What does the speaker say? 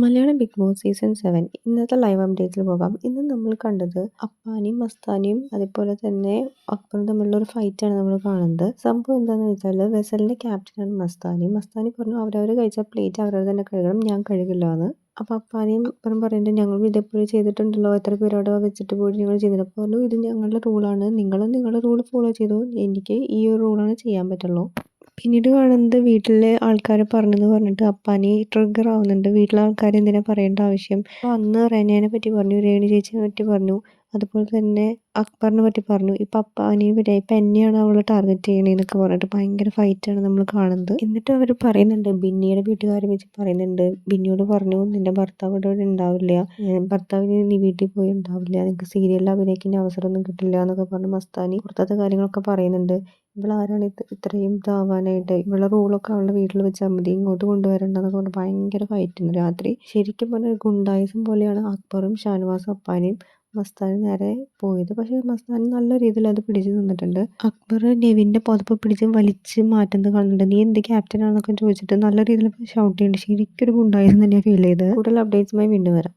Malayalam Bigg Boss season seven ഇന്നത്തെ live അപ്ഡേറ്റിൽ പോകാം. ഇന്ന് നമ്മൾ കണ്ടത് അപ്പാനിയും മസ്താനിയും അതേപോലെ തന്നെ അക്ബറും തമ്മിലുള്ള ഒരു ഫൈറ്റാണ് നമ്മൾ കാണുന്നത്. സംഭവം എന്താണെന്ന് വെച്ചാൽ വെസലിന്റെ ക്യാപ്റ്റനാണ് മസ്താനി. മസ്താനി പറഞ്ഞു അവരവർ കഴിച്ച പ്ലേറ്റ് അവരവർ തന്നെ കഴുകണം ഞാൻ കഴുകില്ല എന്ന് അപ്പോൾ അപ്പാനിയും അപ്പുറം പറയുന്നുണ്ട് ഞങ്ങൾ ഇതേപോലെ ചെയ്തിട്ടുണ്ടല്ലോ എത്ര പേരോട് വെച്ചിട്ട് പോയിട്ട് ഞങ്ങൾ ചെയ്തിട്ട് അപ്പോൾ പറഞ്ഞു ഇത് ഞങ്ങളുടെ റൂളാണ് നിങ്ങളും നിങ്ങളുടെ റൂൾ ഫോളോ ചെയ്തു. എനിക്ക് ഈ ഒരു റൂളാണ് ചെയ്യാൻ പറ്റുള്ളൂ. പിന്നീട് കാണുന്നത് വീട്ടിലെ ആൾക്കാർ പറഞ്ഞെന്ന് പറഞ്ഞിട്ട് അപ്പാനി ട്രിഗർ ആവുന്നുണ്ട്. വീട്ടിലെ ആൾക്കാർ എന്തിനാ പറയേണ്ട ആവശ്യം? അപ്പോൾ അന്ന് റെനേനെ പറ്റി പറഞ്ഞു രേണു ചേച്ചിനെ പറ്റി പറഞ്ഞു അതുപോലെ തന്നെ അക്ബറിനെ പറ്റി പറഞ്ഞു. ഇപ്പം അപ്പാനിയെ പറ്റി ഇപ്പം എന്നെയാണ് അവൾ ടാർഗറ്റ് ചെയ്യണേന്നൊക്കെ പറഞ്ഞിട്ട് ഭയങ്കര ഫൈറ്റാണ് നമ്മൾ കാണുന്നത്. എന്നിട്ട് അവർ പറയുന്നുണ്ട് ബിന്നിയുടെ വീട്ടുകാരെ വെച്ച് പറയുന്നുണ്ട് ബിന്നിയോട് പറഞ്ഞു നിന്റെ ഭർത്താവ് ഇവിടെ ഉണ്ടാവില്ല. ഭർത്താവിന് നീ വീട്ടിൽ പോയി ഉണ്ടാവില്ല. നിനക്ക് സീരിയലിൽ അഭിനയിക്കുന്ന അവസരമൊന്നും കിട്ടില്ല എന്നൊക്കെ പറഞ്ഞ് മസ്താനി പുറത്തത്തെ കാര്യങ്ങളൊക്കെ പറയുന്നുണ്ട്. ഇവളാരാണ് ഇത് ഇത്രയും ഇതാവാനായിട്ട്? ഇവളെ റൂളൊക്കെ അവളുടെ വീട്ടിൽ വെച്ചാൽ മതി. ഇങ്ങോട്ട് കൊണ്ടുവരണ്ടെന്നൊക്കെ പറഞ്ഞ് ഭയങ്കര ഫൈറ്റാണ് രാത്രി. ശരിക്കും പറഞ്ഞാൽ ഗുണ്ടായിസം പോലെയാണ് അക്ബറും ഷാനവാസും അപ്പാനെയും മസ്താൻ നേരെ പോയത്. പക്ഷേ മസ്താൻ നല്ല രീതിയിൽ അത് പിടിച്ചു നിന്നിട്ടുണ്ട്. അക്ബർ നെവിന്റെ പുതപ്പ് പിടിച്ച് വലിച്ച് മാറ്റുന്നത് കാണുന്നുണ്ട്. നീ എന്ത് ക്യാപ്റ്റൻ ആണെന്നൊക്കെ ചോദിച്ചിട്ട് നല്ല രീതിയിൽ ഷൗട്ട് ചെയ്യുന്നുണ്ട് ശരിക്കും ഒരു ഗുണ്ടായിസം തന്നെയാണ് ഫീൽ ചെയ്ത് കൂടുതൽ അപ്ഡേറ്റ്സുമായി വീണ്ടും വരാം.